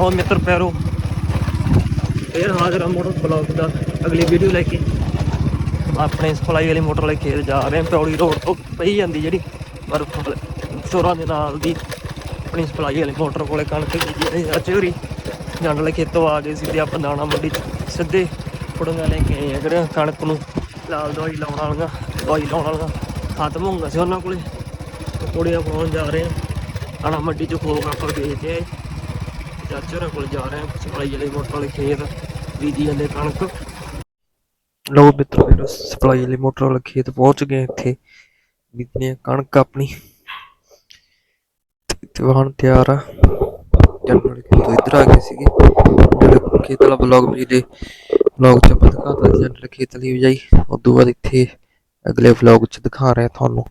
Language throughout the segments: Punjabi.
ਆਓ ਮਿੱਤਰ ਪੈਰੋ ਫੇਰ ਹਾਜ਼ਰ ਹਾਂ ਮੋਟਰ ਬਲੌਗ ਦਾ ਅਗਲੀ ਵੀਡੀਓ ਲੈ ਕੇ। ਆਪਣੇ ਸਪਲਾਈ ਵਾਲੀ ਮੋਟਰ ਲੈ ਕੇ ਜਾ ਰਹੇ ਹਾਂ ਪੌੜੀ ਰੋਡ ਤੋਂ ਪਈ ਜਾਂਦੀ ਜਿਹੜੀ, ਪਰ ਚੋਰਾਂ ਦੇ ਨਾਲ ਦੀ ਆਪਣੀ ਸਪਲਾਈ ਵਾਲੀ ਮੋਟਰ ਕੋਲੇ ਕਣਕ ਦੀ ਚੋਰੀ। ਜੰਡ ਵਾਲੇ ਖੇਤੋਂ ਆ ਗਏ ਸੀ ਤੇ ਆਪਾਂ ਦਾਣਾ ਮੰਡੀ ਸਿੱਧੇ ਫੁੜੀਆਂ ਲੈ ਕੇ ਆਏ ਅਗਰ ਕਣਕ ਨੂੰ ਲਾਲ ਦਵਾਈ ਲਾਉਣ ਵਾਲੀਆਂ, ਦਵਾਈ ਲਾਉਣ ਵਾਲਾ ਖਤਮ ਹੋਊਗਾ ਗਿਆ ਸੀ ਉਹਨਾਂ ਕੋਲੇ। ਕੁੜੀਆਂ ਪਾਉਣ ਜਾ ਰਹੇ ਹਾਂ, ਦਾਣਾ ਮੰਡੀ ਚ ਖੋਲ ਕੇ ਆਪਾਂ ਵੇਚਦੇ ਚਾਚੇ ਹੋਰਾਂ ਕੋਲ ਜਾ ਰਹੇ ਹਾਂ ਸਪਲਾਈ ਵਾਲੇ ਮੋਟਰ ਵਾਲੇ ਖੇਤ, ਬੀਜੀ ਜਾਂਦੇ ਕਣਕ। ਲੋ ਮਿੱਤਰੋ ਵੀਰੋ ਸਪਲਾਈ ਵਾਲੇ ਮੋਟਰ ਵਾਲੇ ਖੇਤ ਪਹੁੰਚ ਗਏ ਇੱਥੇ, ਬੀਜਨੇ ਕਣਕ ਆਪਣੀ। ਵਾਹਣ ਤਿਆਰ ਆ। ਜਨਰਲ ਖੇਤੋਂ ਇੱਧਰ ਆ ਗਏ ਸੀਗੇ। ਜਿਹੜੇ ਖੇਤ ਵਾਲਾ ਬਲੌਗ ਵੀ ਬਲੌਗ ਚ ਆਪਾਂ ਦਿਖਾਤਾ, ਜਨਰਲ ਖੇਤ ਲਈ ਵਜਾਈ ਉਦੋਂ ਬਾਅਦ ਇੱਥੇ ਅਗਲੇ ਵਲੌਗ ਚ ਦਿਖਾ ਰਿਹਾ ਤੁਹਾਨੂੰ।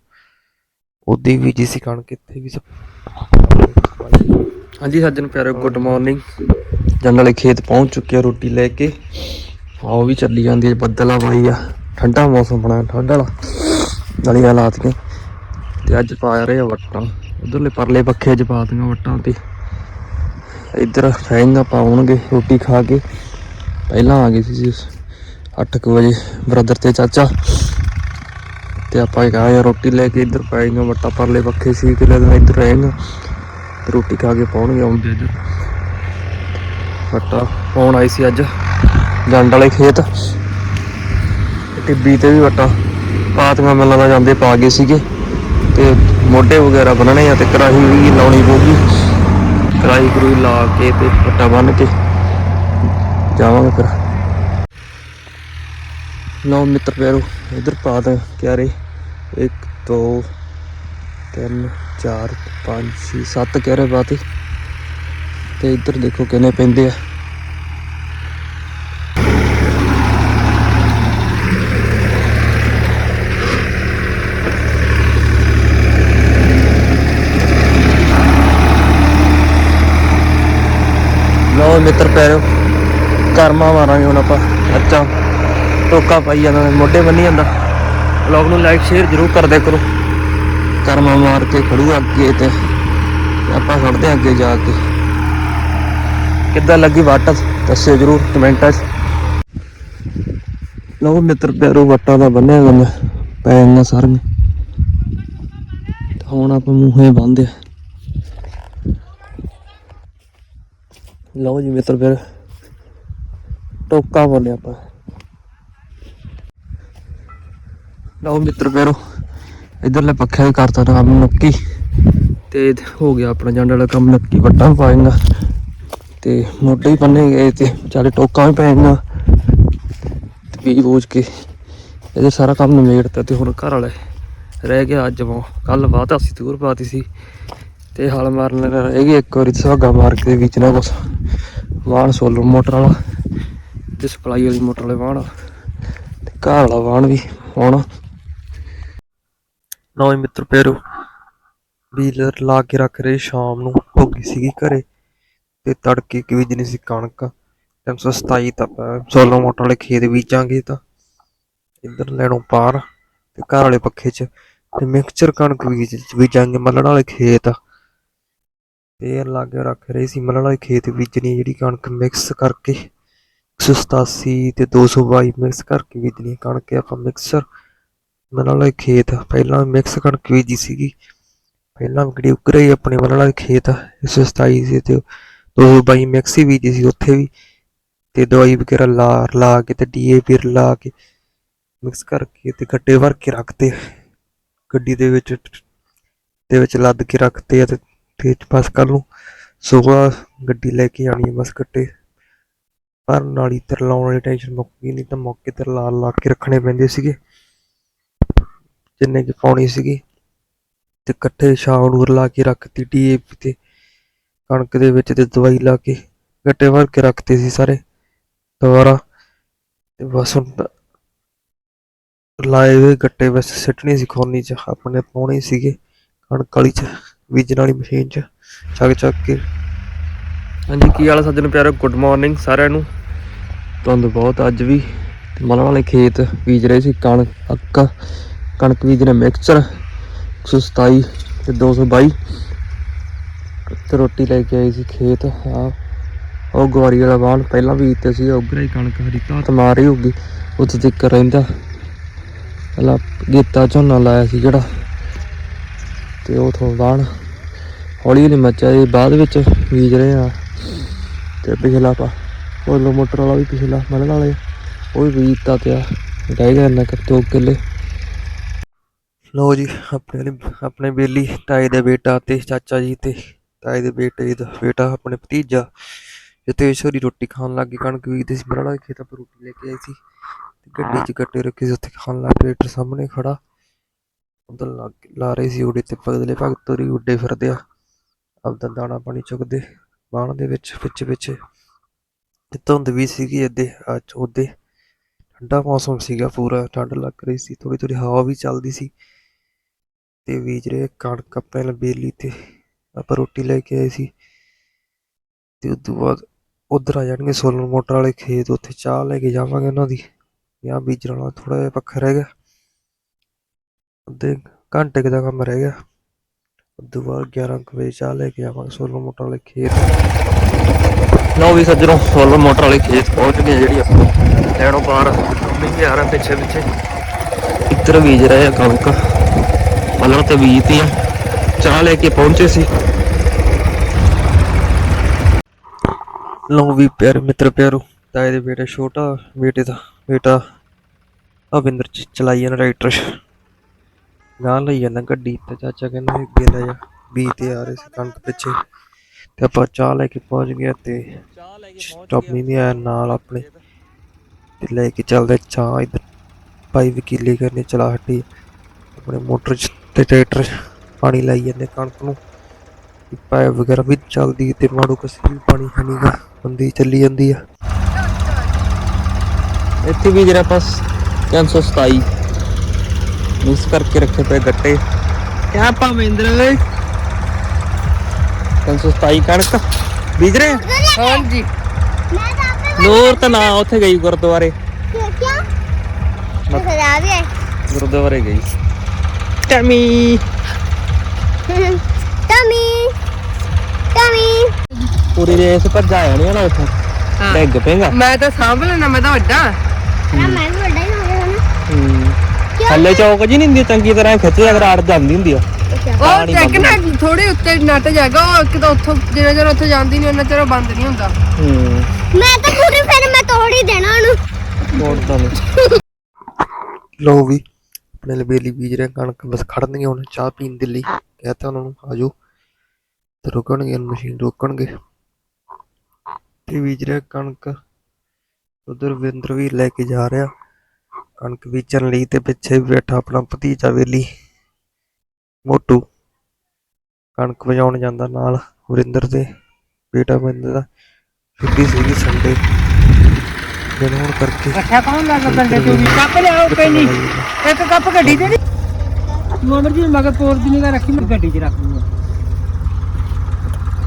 ਉਹਦੀ ਵੀ ਜੀ ਸੀ ਕਣਕ, ਇੱਥੇ ਵੀ ਸਪ- ਹਾਂਜੀ ਸੱਜਣ ਪਿਆਰੇ ਗੁੱਡ ਮਾਰਨਿੰਗ ਜੰਨ ਵਾਲੇ ਖੇਤ ਪਹੁੰਚ ਚੁੱਕੇ ਆ ਰੋਟੀ ਲੈ ਕੇ। ਆਓ ਵੀ ਚੱਲੀ ਜਾਂਦੀ ਹੈ ਬੱਦਲਾ ਬਾਈ ਆ। ਠੰਡਾ ਮੌਸਮ ਬਣਾਇਆ ਠੰਡਾ ਵਾਲਾ। ਨਲੀਆਂ ਲਾਤੀਆਂ ਤੇ ਅੱਜ ਪਾ ਰਹੇ ਆ ਵੱਟਾਂ। ਉਧਰਲੇ ਪਰਲੇ ਪੱਖੇ 'ਚ ਪਾ ਦਿੱਤੀਆਂ ਵੱਟਾਂ ਤੇ। ਇੱਧਰ ਫੈਂਗਾ ਪਾਉਣਗੇ ਰੋਟੀ ਖਾ ਕੇ। ਪਹਿਲਾਂ ਆ ਗਏ ਸੀ 8:00 ਵਜੇ ਬ੍ਰਦਰ ਤੇ ਚਾਚਾ। ਤੇ ਆਪਾਂ ਇਹ ਆ ਰੋਟੀ ਲੈ ਕੇ ਇੱਧਰ ਪਾਏਗਾ ਵੱਟਾਂ ਪਰਲੇ ਪੱਖੇ ਸੀ ਕਿ ਲੱਗਦਾ ਇੱਧਰ ਰਹੇਗਾ ਤੇ ਰੋਟੀ ਖਾ ਕੇ ਪਾਉਣਗੇ ਆਉਂਦੇ ਇੱਧਰ ਵੱਟਾ ਪਾਉਣ ਆਈ ਸੀ ਅੱਜ ਜੰਡ ਵਾਲੇ ਖੇਤ। ਟਿੱਬੀ ਤੇ ਵੀ ਵੱਟਾ ਪਾਤੀਆਂ ਮੈਨੂੰ ਲੱਗਦਾ ਜਾਂਦੇ ਪਾ ਗਏ ਸੀਗੇ। ਤੇ ਮੋਢੇ ਵਗੈਰਾ ਬੰਨਣੇ ਆ ਤੇ ਕਰਾਹੀ ਵੀ ਲਾਉਣੀ ਪਊਗੀ। ਕਰਾਹੀ ਕਰੂਈ ਲਾ ਕੇ ਤੇ ਵੱਟਾ ਬੰਨ ਕੇ ਜਾਵਾਂਗੇ ਫਿਰ ਲਓ ਮਿੱਤਰ ਪਿਆਰੋ ਇਧਰ ਪਾ ਦੇ ਕਿਆਰੇ। 1 2 3 4 5 6 7 ਕਿਆਰੇ ਬਾਤੇ ਤੇ ਇੱਧਰ ਦੇਖੋ ਕਿੰਨੇ ਪੈਂਦੇ ਆ। ਲਓ ਮਿੱਤਰ ਪੈਰੋ ਕਰਮਾ ਮਾਰਾਂਗੇ ਹੁਣ ਆਪਾਂ, ਅੱਛਾ। ਟੋਕਾ ਪਾਈ ਜਾਂਦਾ, ਮੋਢੇ ਬੰਨੀ ਜਾਂਦਾ। ਵਲੌਗ ਨੂੰ ਲਾਈਕ ਸ਼ੇਅਰ ਜ਼ਰੂਰ ਕਰਦੇ ਕਰੋ। ਕਰਮਾ ਮਾਰ ਕੇ ਖੜੂ ਅੱਗੇ ਤੇ ਆਪਾਂ ਖੜਦੇ ਹਾਂ ਅੱਗੇ ਜਾ ਕੇ। ਕਿੱਦਾਂ ਲੱਗੀ ਵਾਟ? ਦੱਸਿਓ ਜ਼ਰੂਰ ਕਮੈਂਟਾਂ 'ਚ ਲਓ ਮਿੱਤਰ ਪਿਆਰੋ, ਵਟਾਂ ਦਾ ਬੰਨਿਆ ਗਾ ਪੈਣਾ ਸਾਰੀਆਂ ਹੁਣ ਆਪਾਂ ਮੂੰਹੇ ਬੰਨਦੇ ਆ ਲਓ ਜੀ ਮਿੱਤਰ ਫਿਰ ਟੋਕਾ ਬੋਲੇ ਆਪਾਂ। ਲਓ ਮਿੱਤਰ ਪਿਆਰੋ ਇਧਰਲੇ ਪੱਖੇ ਵੀ ਕਰਤਾ ਕੰਮ ਨੱਕੀ। ਤੇ ਹੋ ਗਿਆ ਆਪਣਾ ਜੰਡ ਵਾਲਾ ਕੰਮ ਨੱਕੀ, ਵੱਟਾਂ ਪਾਏਗਾ ਤੇ ਮੋਢੇ ਹੀ ਪੰਨੇ ਗਏ ਤੇ ਚਾਲੇ ਟੋਕਾਂ ਵੀ ਪੈਣਗਾ ਤੇ ਬੀਜ ਬੂਝ ਕੇ ਇਹਦੇ ਸਾਰਾ ਕੰਮ ਨਿਬੇੜਤਾ ਤੇ ਹੁਣ ਘਰ ਵਾਲੇ ਰਹਿ ਗਿਆ ਅੱਜ ਵਾ। ਕੱਲ ਬਾਤ ਅਸੀਂ ਦੂਰ ਪਾਤੀ ਸੀ। ਤੇ ਹਲ ਮਾਰਨ ਲੱਗਾ ਰਹਿ ਗਈ ਇੱਕ ਵਾਰੀ ਸੁਹਾਗਾ ਮਾਰ ਕੇ ਵਿੱਚ ਨਾ ਕੁਛ। ਵਾਹਣ ਸੋਲਰ ਮੋਟਰ ਵਾਲਾ ਤੇ ਸਪਲਾਈ ਵਾਲੀ ਮੋਟਰ ਵਾਲੇ ਵਾਹਣ ਤੇ ਘਰ ਵਾਲਾ ਵਾਹਣ ਵੀ ਹੁਣ ਨੌਵੇਂ ਮਿੱਤਰ ਪੈਰੋ ਵੀਲਰ ਲਾ ਕੇ ਰੱਖ ਰਹੇ ਸ਼ਾਮ ਨੂੰ ਹੋ ਗਈ ਸੀਗੀ ਘਰੇ ਤੇ ਤੜਕੇ ਕਿ ਬੀਜਣੀ ਸੀ ਕਣਕ। 327 ਤਾਂ ਸੋਲਰ ਮੋਟਰ ਵਾਲੇ ਖੇਤ ਬੀਜਾਂਗੇ ਤਾਂ ਇੱਧਰ ਲੈਣੋਂ ਪਾਰ ਤੇ ਘਰ ਵਾਲੇ ਪੱਖੇ 'ਚ ਤੇ ਮਿਕਸਚਰ ਕਣਕ ਬੀਜ, ਬੀਜਾਂਗੇ ਮੱਲਣ ਵਾਲੇ ਖੇਤ। ਫੇਰ ਲਾਗੇ ਰੱਖ ਰਹੇ ਸੀ ਮੱਲਣ ਵਾਲੇ ਖੇਤ ਬੀਜਣੀ ਜਿਹੜੀ ਕਣਕ ਮਿਕਸ ਕਰਕੇ 187 ਤੇ 222 ਮਿਕਸ ਕਰਕੇ ਬੀਜਣੀ ਕਣਕ। ਆਪਾਂ ਮਿਕਸਰ ਮੱਲਣ ਖੇਤ, ਪਹਿਲਾਂ ਮਿਕਸ ਕਣਕ ਬੀਜੀ ਸੀਗੀ। ਪਹਿਲਾਂ ਜਿਹੜੀ ਉਕਰੇ ਹੀ ਆਪਣੇ ਮੱਲਣ ਵਾਲੇ ਖੇਤ 127 ਸੀ ਤੇ 222 ਮਿਕਸ ਹੀ ਬੀਜੀ ਸੀ ਉੱਥੇ ਵੀ। ਤੇ ਦਵਾਈ ਵਗੈਰਾ ਲਾ ਲਾ ਕੇ ਤੇ ਡੀਏਪੀ ਲਾ ਕੇ ਮਿਕਸ ਕਰਕੇ ਤੇ ਗੱਡੇ ਭਰ ਕੇ ਰੱਖਤੇ। ਗੱਡੀ ਦੇ ਵਿੱਚ ਦੇ ਵਿੱਚ ਲੱਦ ਕੇ ਰੱਖਤੇ ਆ ਤੇ ਤੇ ਬਸ ਕੱਲ ਨੂੰ ਸਵੇਰ ਗੱਡੀ ਲੈ ਕੇ ਆਣੀ ਬਸ ਗੱਡੇ। ਪਰ ਨਾਲੀ ਤੇ ਲਾਉਣ ਵਾਲੀ ਟੈਨਸ਼ਨ ਮੁੱਕ ਗਈ, ਨਹੀਂ ਤਾਂ ਮੌਕੇ ਤੇ ਲਾ ਲਾ ਕੇ ਰੱਖਣੇ ਪੈਂਦੇ ਸੀਗੇ। ਜਿੰਨੇ ਕਿ ਪਾਉਣੀ ਸੀਗੀ ਤੇ ਇਕੱਠੇ ਸ਼ਾਮ ਨੂੰ ਲਾ ਕੇ ਰੱਖਤੀ ਡੀਏਪੀ ਤੇ ਕਣਕ ਦੇ ਵਿੱਚ ਤੇ ਦਵਾਈ ਲਾ ਕੇ ਗੱਟੇ ਭਰ ਕੇ ਰੱਖਤੇ ਸੀ ਸਾਰੇ ਦੁਬਾਰਾ ਤੇ ਬਸ ਹੁਣ ਲਾਏ ਹੋਏ ਗੱਟੇ ਬਸ ਸਿੱਟਣੀ ਸੀ ਖੋਨੀ ਚ ਆਪਣੇ ਪਾਉਣੇ ਸੀਗੇ ਕਣਕ ਵਾਲੀ ਚ ਬੀਜਣ ਵਾਲੀ ਮਸ਼ੀਨ ਚ ਚੱਕ ਚੱਕ ਕੇ। ਹਾਂਜੀ ਕੀ ਹਾਲ ਸੱਜਣ ਪਿਆਰੋ? ਗੁੱਡ ਮਾਰਨਿੰਗ ਸਾਰਿਆਂ ਨੂੰ। ਧੁੰਦ ਬਹੁਤ ਅੱਜ ਵੀ ਮਲਣ ਵਾਲੇ ਖੇਤ ਬੀਜ ਰਹੇ ਸੀ ਕਣਕ ਕਣਕ ਬੀਜ ਨੇ ਮਿਕਸਚਰ 127 ਤੇ 222 ਤੇ ਰੋਟੀ ਲੈ ਕੇ ਆਈ ਸੀ ਖੇਤ ਆ ਉਹ ਗਵਾਰੀ ਵਾਲਾ ਬਾਣ ਪਹਿਲਾਂ ਵੀ ਤੇ ਸੀ ਉਗਰਾ ਹੀ ਕਣਕ ਹਰੀ ਧਾਤ ਮਾਰ ਹੋ ਗਈ ਉੱਥੇ ਤੱਕ ਰਹਿੰਦਾ। ਪਹਿਲਾਂ ਗੀਤਾ ਝੋਨਾ ਲਾਇਆ ਸੀ ਜਿਹੜਾ, ਤੇ ਉਹ ਤੋਂ ਬਾਣ, ਹੌਲੀ ਹੌਲੀ ਮੱਚਿਆ ਇਹ ਬਾਅਦ ਵਿੱਚ ਬੀਜ ਰਹੇ ਆ। ਤੇ ਪਿਛਲਾ ਪਾ, ਉਹ ਮੋਟਰ ਵਾਲਾ ਵੀ ਪਿਛਲਾ, ਮਲਣ ਵਾਲੇ ਉਹ ਵੀ ਬੀਜਤਾ ਤੇ ਆ ਰਹਿ ਗਿਆ ਇੰਨਾ ਕੁ ਕਿੱਲੇ। ਲੋ ਜੀ, ਆਪਣੇ ਲਈ- ਆਪਣੇ ਬੇਲੀ, ਤਾਏ ਦਾ ਬੇਟਾ ਤੇ ਚਾਚਾ ਜੀ ਤੇ ਤਾਏ ਦੇ ਬੇਟੇ ਦਾ ਬੇਟਾ, ਆਪਣੇ ਭਤੀਜਾ ਜਿੱਤੇ ਰੋਟੀ ਖਾਣ ਲੱਗ ਗਈ, ਕਣਕ ਬੀਜਦੇ ਸੀ ਬਰੜਾ ਖੇਤਾਂ ਪਰ ਰੋਟੀ ਲੈ ਕੇ ਆਏ ਸੀ। ਤੇ ਗੱਡੀ 'ਚ ਗੱਟੇ ਰੱਖੇ ਸੀ, ਉੱਥੇ ਖਾਣ ਲੱਗ ਪਏ, ਟਰੈਕਟਰ ਸਾਹਮਣੇ ਖੜਾ। ਉਧਰ ਲਾ ਰਹੇ ਸੀ ਉਹਦੇ ਤੇ ਪਗਲੇ ਭਗਤ ਤੋਰੀ ਉੱਡੇ ਫਿਰਦੇ ਆ। ਆਪਦਾ ਦਾਣਾ ਪਾਣੀ ਚੁੱਕਦੇ ਬਾਣ ਦੇ ਵਿੱਚ, ਪਿੱਛੇ ਪਿੱਛੇ। ਤੇ ਧੁੰਦ ਵੀ ਸੀਗੀ ਅੱਦੇ ਅੱਜ ਉਹਦੇ ਠੰਡਾ ਮੌਸਮ ਸੀਗਾ ਪੂਰਾ, ਠੰਡ ਲੱਗ ਰਹੀ ਸੀ ਥੋੜੀ ਥੋੜੀ ਹਵਾ ਵੀ ਚੱਲਦੀ ਸੀ। ਤੇ ਬੀਜ ਰਹੇ ਕਣਕ ਆਪਣੇ ਨਾਲ ਤੇ। ਆਪਾਂ ਰੋਟੀ ਲੈ ਕੇ ਆਏ ਸੀ। ਤੇ ਉਸ ਬਾਅਦ ਉਧਰ ਆ ਜਾਣਗੇ ਸੋਲਰ ਮੋਟਰ ਵਾਲੇ ਖੇਤ, ਉੱਥੇ ਚਾਹ ਲੈ ਕੇ ਜਾਵਾਂਗੇ ਉਹਨਾਂ ਦੀ। ਜਾਂ ਬੀਜਣ ਵਾਲਾ ਥੋੜਾ ਜਿਹਾ ਪੱਖਾ ਰਹਿ ਗਿਆ। ਅੱਧੇ ਘੰਟੇ ਦਾ ਕੰਮ ਰਹਿ ਗਿਆ। ਉਸ ਤੋਂ ਬਾਅਦ 11 ਕੁ ਵਜੇ ਚਾਹ ਲੈ ਕੇ ਜਾਵਾਂਗੇ ਸੋਲਰ ਮੋਟਰ ਵਾਲੇ ਖੇਤ। ਲਓ ਵੀ ਸੱਜਣੋ, ਸੋਲਰ ਮੋਟਰ ਵਾਲੇ ਖੇਤ ਪਹੁੰਚ ਗਏ ਜਿਹੜੀ ਆਪਾਂ ਲੈਣੋਂ ਪਾਰ ਮੰਮੀ ਵੀ ਆ ਰਿਹਾ ਪਿੱਛੇ ਪਿੱਛੇ ਇੱਧਰ ਬੀਜ ਰਹੇ ਆ ਕਣਕ ਮੱਲਣ ਤੇ ਬੀਜਤੀ ਚਾਹ ਲੈ ਕੇ ਪਹੁੰਚੇ ਸੀ। ਲਓ ਵੀ ਪਿਆਰੇ ਮਿੱਤਰ ਪਿਆਰੋ, ਤਾਏ ਦੇ ਬੇਟੇ, ਛੋਟਾ ਬੇਟੇ ਦਾ ਬੇਟਾ ਅਵਿੰਦਰ ਚਲਾਈ ਜਾਂਦਾ ਟਰੈਕਟਰ ਗਾਂ ਲਈ ਜਾਂਦਾ ਗੱਡੀ ਤੇ, ਚਾਚਾ ਕਹਿੰਦਾ ਵੀ ਅੱਗੇ ਲੈ ਜਾ। ਬੀ ਤੇ ਆ ਰਹੇ ਸੀ ਕਣਕ ਪਿੱਛੇ। ਤੇ ਆਪਾਂ ਚਾਹ ਲੈ ਕੇ ਪਹੁੰਚ ਗਏ ਤੇ ਸਟਾਪ ਨਹੀਂ ਆਇਆ ਨਾਲ ਆਪਣੇ। ਤੇ ਲੈ ਕੇ ਚੱਲਦੇ ਚਾਹ ਇਧਰ। ਭਾਈ ਵਕੀਲੇ ਕਰਨੇ ਚਲਾ ਹਟੀ। ਆਪਣੇ ਮੋਟਰ 'ਚ ਤੇ ਟਰੈਕਟਰ ਪਾਣੀ ਲਾਈ ਜਾਂਦੇ ਕਣਕ ਨੂੰ। ਪਾਇਪ ਵਗੈਰਾ ਵੀ ਚੱਲਦੀ ਤੇ ਮਾੜੂ ਕਸੀ ਵੀ ਪਾਣੀ ਹਨੀਗਾ ਬੰਦੀ ਚੱਲੀ ਜਾਂਦੀ ਆ। ਇੱਥੇ ਵੀ ਜਿਹੜਾ ਪਾਸ 327 ਮਿਕਸ ਕਰਕੇ ਰੱਖੇ ਪਏ ਗੱਟੇ। ਕਿਆ ਭਾਵਿੰਦਰ ਓਏ? 327 ਕਣਕ। ਬੀਜ ਰਹੇ? ਹਾਂਜੀ। ਮੈਂ ਤਾਂ ਆਪੇ ਨੂਰ ਤਾਂ ਨਾ ਉੱਥੇ ਗਈ ਗੁਰਦੁਆਰੇ। ਕਿਉਂ? ਕਿਉਂ ਹੈ ਗੁਰਦੁਆਰੇ ਗਈ। ਟਮੀ ਟਮੀ ਟਮੀ ਪੂਰੀ ਰੇਸ ਭੱਜ ਨਹੀਂ ਨਾ ਉੱਥੇ। ਹਾਂ। ਡਿੱਗ ਪਏਗਾ ਮੈਂ ਤਾਂ ਸਾਂਭ ਲੈਣਾ ਮੈਂ ਤਾਂ ਵੱਡਾ। ਮੈਂ ਵੀ ਵੱਡਾ ਹੀ ਹੋ। ਗਿਆ ਨਾ ਥੱਲੇ ਚੌਕ ਜੀ ਨਹੀਂ ਹੁੰਦੀ ਚੰਗੀ ਤਰ੍ਹਾਂ ਖਿੱਚਿਆ ਕਰ ਅੜ ਜਾਂਦੀ ਹੁੰਦੀ ਆ। ਉਹ ਚੈੱਕ ਨਾ ਥੋੜੇ ਉੱਤੇ ਨੱਟ ਜਾਗਾ ਉਹ ਇੱਕ ਤਾਂ ਉੱਥੋਂ ਜਿੰਨਾ ਚਿਰ ਉੱਥੇ ਜਾਂਦੀ ਨਹੀਂ ਉਹਨਾਂ ਚਿਰ ਬੰਦ ਨਹੀਂ ਹੁੰਦਾ। ਹੂੰ। ਮੈਂ ਤਾਂ ਪੂਰੀ ਫਿਰ ਮੈਂ ਤੋੜ ਹੀ ਦੇਣਾ ਉਹਨੂੰ। ਮੋੜਦਾ ਨਹੀਂ ਲੋ ਵੀ। ਆਪਣੇ ਲਈ ਬੀਜ ਰਹੇ ਕਣਕ ਬਸ ਖੜਨਗੇ ਹੁਣ, ਚਾਹ ਪੀਣ ਦੇ ਲਈ। ਕਹਤਾ ਉਹਨਾਂ ਨੂੰ ਆਜੋ ਤੇ ਰੁਕਣਗੇ ਮਸ਼ੀਨ ਰੋਕਣਗੇ। ਤੇ ਬੀਜ ਰਿਹਾ ਕਣਕ। ਉਧਰ ਵਿੰਦਰ ਵੀ ਲੈ ਕੇ ਜਾ ਰਿਹਾ। ਕਣਕ ਬੀਜਣ ਲਈ ਤੇ ਪਿੱਛੇ ਵੀ ਬੈਠਾ ਆਪਣਾ ਭਤੀਜਾ ਵੇਲੀ, ਮੋਟੂ। ਕਣਕ ਵਜਾਉਣ ਜਾਂਦਾ ਨਾਲ, ਵਰਿੰਦਰ ਦੇ। ਬੇਟਾ ਬੰਦੇ ਦਾ। ਛੁੱਟੀ ਸੀਗੀ ਸੰਡੇ ਹੋਣ ਕਰਕੇ। ਰੱਖਿਆ ਕੌਣ ਲੱਗਾ ਬੰਦੇ ਚੋਰੀ? ਕੱਪ ਲਿਆਓ ਪੈਣੀ ਇੱਕ ਕੱਪ ਗੱਡੀ ਦੇ ਤੂੰ ਅਮਰ ਜੀ ਮਗਰ ਪੋਰ ਦੀ ਨਿਗਾ ਰੱਖੀ ਮੈਂ ਗੱਡੀ 'ਚ ਰੱਖ ਲੂੰਗਾ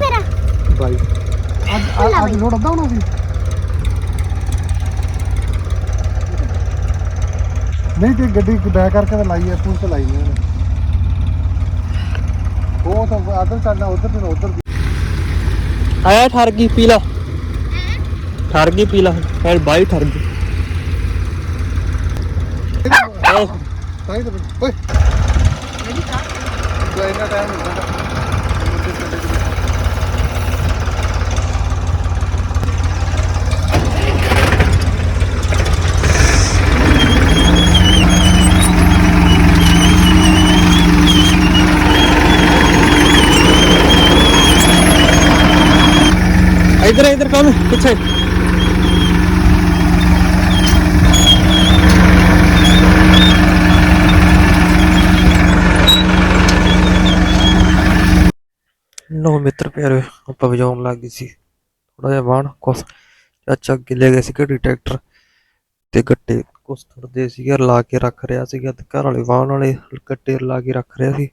ਮੇਰਾ। ਬਾਈ। ਅੱਜ ਅੱਜ ਲੋੜ ਅੱਧਾ ਹੋਣਾ ਸੀ। ਨਹੀਂ ਤੇ ਗੱਡੀ ਬੈਕ ਕਰਕੇ ਤਾਂ ਲਾਈ ਐ ਤੂੰ ਤੇ ਲਾਈ ਨਹੀਂ ਉਹ ਤਾਂ ਆਦਰ ਚੱਲਣਾ ਉਧਰ ਤੇ ਉਧਰ ਆਇਆ ਠਰ ਗਈ ਪੀ ਲਾ। ਠਰ ਗਈ ਪੀ ਲਾ ਫਿਰ ਬਾਈ ਠਰ ਗਈ ਆਓ ਤਾਂ ਹੀ ਤਾਂ ਮਿੱਤਰ ਪਿਆਰੇ ਆਪਾਂ ਵਜਾਉਣ ਲੱਗ ਗਏ ਸੀ। ਥੋੜਾ ਜਿਹਾ ਬਾਣ ਕੁਛ ਚਾਚਾ ਅੱਗੇ ਲੈ ਗਏ ਸੀ ਗੱਡੀ ਟਰੈਕਟਰ ਤੇ ਗੱਟੇ ਕੁਛ ਤੁਰਦੇ ਸੀਗੇ ਲਾ ਕੇ ਰੱਖ ਰਿਹਾ ਸੀਗਾ ਤੇ ਘਰ ਵਾਲੇ ਵਾਹਨ ਵਾਲੇ ਗੱਟੇ ਲਾ ਕੇ ਰੱਖ ਰਿਹਾ ਸੀ।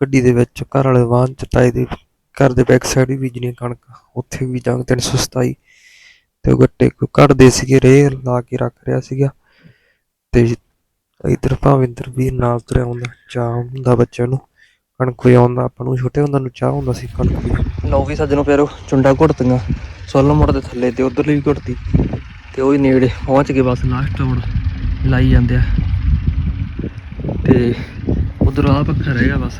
ਗੱਡੀ ਦੇ ਵਿੱਚ ਘਰ ਵਾਲੇ ਵਾਹਨ ਚ ਤਾਏ ਦੇ ਘਰ ਦੇ ਬੈਕ ਸਾਈਡ ਵੀ ਬੀਜਣੀ ਕਣਕ, ਉੱਥੇ ਵੀ ਜੰਗ 327 ਤੇ ਉਹ ਗੱਟੇ ਕੋ ਕੱਢਦੇ ਸੀਗੇ ਰੇ ਲਾ ਕੇ ਰੱਖ ਰਿਹਾ ਸੀਗਾ ਤੇ ਇਧਰ ਭਾਵਿੰਦਰ ਵੀ ਨਾਲ ਤੁਰਿਆ ਹੁੰਦਾ ਚਾਹ ਹੁੰਦਾ ਬੱਚਿਆਂ ਨੂੰ। ਕਣਕ ਵਜਾਉਣ ਦਾ ਆਪਾਂ ਨੂੰ ਛੋਟੇ ਹੁੰਦੇ ਨੂੰ ਚਾਹ ਹੁੰਦਾ ਸੀ ਕਣਕ ਵੀ। ਲਓ ਵੀ ਸੱਜਣੋ ਪਿਆਰੋ ਚੁੰਡਾ ਘੁੱਟਦੀਆਂ ਸੋਲੋ ਮੋਟਰ ਦੇ ਥੱਲੇ ਤੇ ਉਧਰਲੀ ਵੀ ਘੁੱਟਦੀ ਤੇ ਉਹ ਹੀ ਨੇੜੇ ਪਹੁੰਚ ਗਏ ਬਸ ਲਾਸਟ ਰੋਡ ਲਾਈ ਜਾਂਦੇ ਆ। ਤੇ ਉਧਰ ਆ ਪੱਖਾ ਰਹੇਗਾ ਬਸ,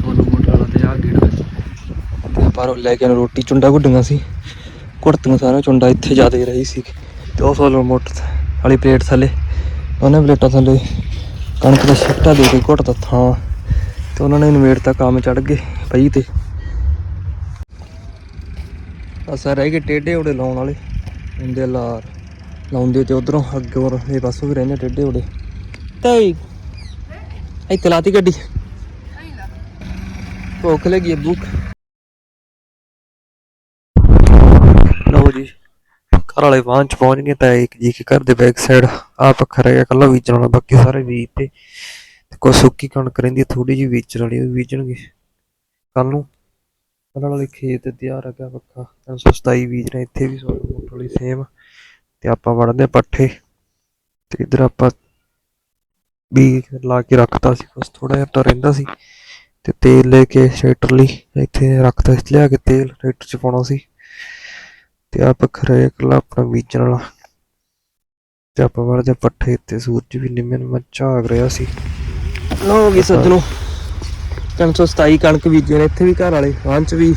ਸੋਲੋ ਮੋਟਰ ਵਾਲਾ ਤੇ ਆ ਗੇੜਾ ਤੇ ਪਰ ਲੈ ਕੇ ਆਉਣ ਰੋਟੀ ਚੁੰਡਾ ਘੁੱਟੀਆਂ ਸੀ। ਕੁੜਤੀਆਂ ਸਾਰਾ ਚੁੰਡਾ ਇੱਥੇ ਜ਼ਿਆਦਾ ਰਹੀ ਸੀ। ਤੇ ਉਹ ਸੋਲੋ ਮੋਟਰ ਵਾਲੀ ਪਲੇਟ ਥੱਲੇ ਉਹਨੇ ਪਲੇਟਾਂ ਥੱਲੇ ਕਣਕ ਦਾ ਛੱਟਾ ਦੇ ਕੇ ਘੁੱਟਦਾ ਥਾਂ। ਤੇ ਉਹਨਾਂ ਨੇ ਇਨਵੇਟ ਦਾ ਕੰਮ ਚੜ ਗਏ ਪਈ ਤੇ। ਅਸਰ ਰਹਿ ਗਏ ਟੇਡੇ ਉੜੇ ਲਾਉਣ ਵਾਲੇ ਹੁੰਦੇ ਲਾਰ ਲਾਉਂਦੇ ਤੇ ਉਧਰੋਂ ਅੱਗੇ ਹੋਰ ਇਹ ਪਾਸੋਂ ਵੀ ਰਹਿੰਦੇ ਟੇਡੇ ਉੜੇ। ਤੇ ਇੱਥੇ ਲਾਤੀ ਗੱਡੀ। ਭੁੱਖ ਲੱਗੀ ਹੈ ਭੁੱਖ ਲਓ ਜੀ, ਘਰ ਵਾਲੇ ਵਾਹਨ ਚ ਪਹੁੰਚ ਗਏ ਤਾਂ ਇੱਕ ਜੀ ਕੇ ਘਰ ਦੇ ਬੈਕ ਸਾਈਡ ਆ ਪੱਖਾ ਰਹਿ ਗਿਆ ਕੱਲਾ ਵੀ ਵਾਲਾ ਬਾਕੀ ਸਾਰੇ ਵੀ ਤੇ ਕੋਈ ਸੁੱਕੀ ਕਣਕ ਰਹਿੰਦੀ ਥੋੜੀ ਜਿਹੀ ਬੀਜਣ ਵਾਲੀ ਉਹ ਬੀਜਣਗੇ ਕੱਲ ਨੂੰ ਕੱਲ ਵਾਲੇ ਖੇਤ ਤਿਆਰ ਆ ਗਿਆ ਪੱਖਾ 327 ਬੀਜ ਰਹੇ ਇੱਥੇ ਵੀ ਸੋਲੋ ਮੋਟਰ ਵਾਲੀ ਸੇਮ। ਤੇ ਆਪਾਂ ਵੜਦੇ ਆ ਪੱਠੇ, ਤੇ ਇਧਰ ਆਪਾਂ ਵੀ ਲਾ ਕੇ ਰੱਖਤਾ ਸੀ, ਬਸ ਥੋੜਾ ਜਿਹਾ ਤਾਂ ਰਹਿੰਦਾ ਸੀ। ਤੇ ਤੇਲ ਲੈ ਕੇ ਸ਼ੈਟਰ ਲਈ, ਇੱਥੇ ਰੱਖਤਾ ਸੀ, ਲਿਆ ਕੇ ਤੇਲ ਟਰੈਕਟਰ ਚ ਪਾਉਣਾ ਸੀ। ਤੇ ਆ ਪੱਖਾ ਇਕੱਲਾ ਆਪਣਾ ਬੀਜਣ ਵਾਲਾ। ਤੇ ਆਪਾਂ ਵੜਦੇ ਪੱਠੇ ਤੇ ਸੂਰਜ ਵੀ ਨਿੰਮੇ ਨੂੰ ਝਾਗ ਰਿਹਾ ਸੀ। ਲੋ ਵੀ ਸੱਜਣੋ। 327 ਕਣਕ ਬੀਜੇ ਨੇ ਇੱਥੇ ਵੀ ਘਰ ਵਾਲੇ, ਵਾਹਨ ਚ ਵੀ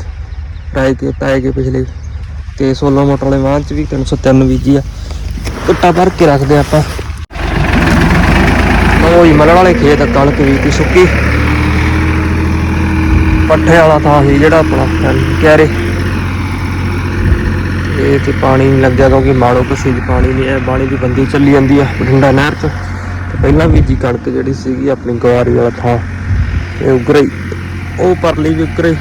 ਟਾਏ ਕੇ ਟਾਏ ਕੇ ਪਿਛਲੇ ਤੇ 16 ਮੋਟਰ ਵਾਲੇ ਵਾਹਨ ਚ ਵੀ 303 ਬੀਜੀ ਆ। ਕੁੱਟਾ ਭਰ ਕੇ ਰੱਖਦੇ ਆਪਾਂ। ਉਹ ਮਲਣ ਵਾਲੇ ਖੇਤ ਕਣਕ ਬੀਜੀ, ਸੁੱਕੀ। ਪੱਠੇ ਵਾਲਾ ਥਾਂ ਸੀ ਜਿਹੜਾ ਆਪਣਾ ਕਿਆਰੇ ਇਹ ਤੇ ਪਾਣੀ ਨਹੀਂ ਲੱਗਿਆ ਕਿਉਂਕਿ ਮਾੜੋ ਕਸੀ ਪਾਣੀ ਨਹੀਂ ਹੈ, ਬਾਣੀ ਦੀ ਬੰਦੀ ਚੱਲੀ ਜਾਂਦੀ ਆ ਬਠਿੰਡਾ ਨਹਿਰ ਚ। ਪਹਿਲਾਂ ਬੀਜੀ ਕਣਕ ਜਿਹੜੀ ਸੀਗੀ ਆਪਣੀ ਗਵਾਰੀ ਵਾਲਾ ਥਾਂ ਇਹ ਉਗਰੇ ਉਹ ਪਰਲੀ ਵੀ ਉਗਰੇ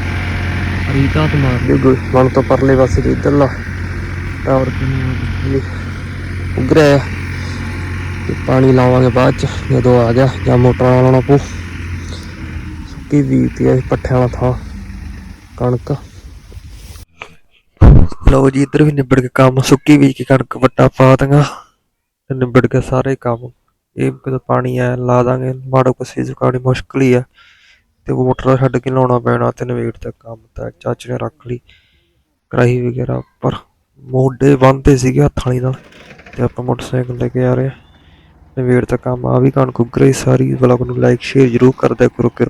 ਰੀਤਾ ਤੇ ਮਾਰ ਲਈ ਗੁ- ਮਨ ਤੋਂ ਪਰਲੇ ਪਾਸੇ ਤੇ ਇਧਰਲਾ ਟਾਵਰ ਉਗਰੇ ਤੇ ਪਾਣੀ ਲਾਵਾਂਗੇ ਬਾਅਦ ਚ ਜਦੋਂ ਆ ਗਿਆ ਜਾਂ ਮੋਟਰ ਲਾਉਣਾ ਪਊ। ਸੁੱਕੀ ਬੀਜਤੀ ਹੈ ਪੱਠਿਆਂ ਵਾਲਾ ਥਾਂ ਕਣਕ। ਲਓ ਜੀ ਇੱਧਰ ਵੀ ਨਿਬੜ ਕੇ ਕੰਮ। ਸੁੱਕੀ ਬੀਜ ਕੇ ਕਣਕ ਵੱਟਾ ਪਾ ਦਾਂਗਾ ਨਿਬੜ ਕੇ ਸਾਰੇ ਕੰਮ ਇਹ ਕਦੋਂ ਪਾਣੀ ਆ ਲਾ ਦਾਂਗੇ, ਮਾੜੋ ਕਸੀ ਚੁਕਾਣੀ ਮੁਸ਼ਕਲ ਹੀ ਆ ਤੇ ਉਹ ਮੋਟਰ ਛੱਡ ਕੇ ਲਾਉਣਾ ਪੈਣਾ ਤੇ ਨਵੇੜ ਦਾ ਕੰਮ ਤਾਂ ਚਾਚੇ ਨੇ ਰੱਖ ਲਈ, ਕੜਾਹੀ ਵਗੈਰਾ ਪਰ ਮੋਢੇ ਬੰਨਦੇ ਸੀਗੇ ਹੱਥਾਂ ਵਾਲੀ ਨਾਲ, ਤੇ ਆਪਾਂ ਮੋਟਰਸਾਈਕਲ ਲੈ ਕੇ ਆ ਰਹੇ ਆ। ਨਵੇੜ ਦਾ ਕੰਮ ਆ ਵੀ ਕਣਕ ਉੱਗ ਰਹੀ ਸਾਰੀ, ਵਲੌਗ ਨੂੰ ਲਾਈਕ ਸ਼ੇਅਰ ਜ਼ਰੂਰ ਕਰਦਿਆ ਕਰੋ, ਕਿਰਪਾ